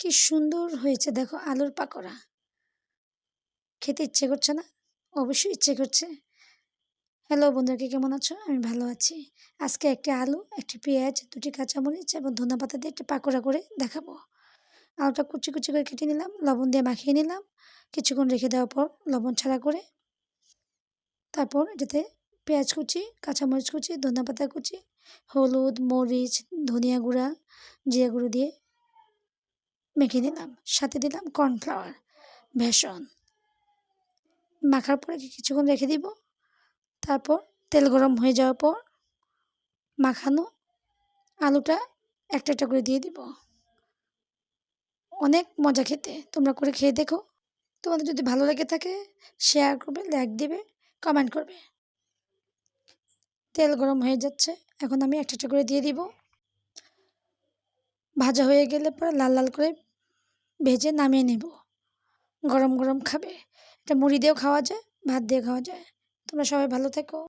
কি সুন্দর হয়েছে দেখো আলুর পাকোড়া। খেতে ইচ্ছে করছে না? অবশ্যই ইচ্ছে করছে। হ্যালো বন্ধুরা কেমন আছো? আমি ভালো আছি। আজকে একটি আলু, একটি পেঁয়াজ, দুটি কাঁচামরিচ এবং ধনা পাতা দিয়ে একটি পাকোড়া করে দেখাবো। আলুটা কুচি কুচি করে কেটে নিলাম, লবণ দিয়ে মাখিয়ে নিলাম। কিছুক্ষণ রেখে দেওয়ার পর লবণ ছাড়া করে তারপর এটাতে পেঁয়াজ কুচি, কাঁচামরিচ কুচি ধনা পাতা কুচি, হলুদ, মরিচ, ধনিয়া গুঁড়া, জিরা গুঁড়ো দিয়ে মেখে দিলাম, সাথে দিলাম কর্নফ্লাওয়ার বেসন। মাখার পরে কিছুক্ষণ রেখে দিব, তারপর তেল গরম হয়ে যাওয়ার পর মাখানো আলুটা একটা একটা করে দিয়ে দিব। অনেক মজা খেতে, তোমরা করে খেয়ে দেখো। তোমাদের যদি ভালো লেগে থাকে শেয়ার করবে লাইক দেবে কমেন্ট করবে। তেল গরম হয়ে যাচ্ছে, এখন আমি একটা একটা করে দিয়ে দিব। ভাজা হয়ে গেলে পরে লাল লাল করে ভেজে নামিয়ে নেব। গরম গরম খাবে। এটা মুড়ি দিয়েও খাওয়া যায়, ভাত দিয়ে খাওয়া যায়। তোমরা সবাই ভালো থেকো।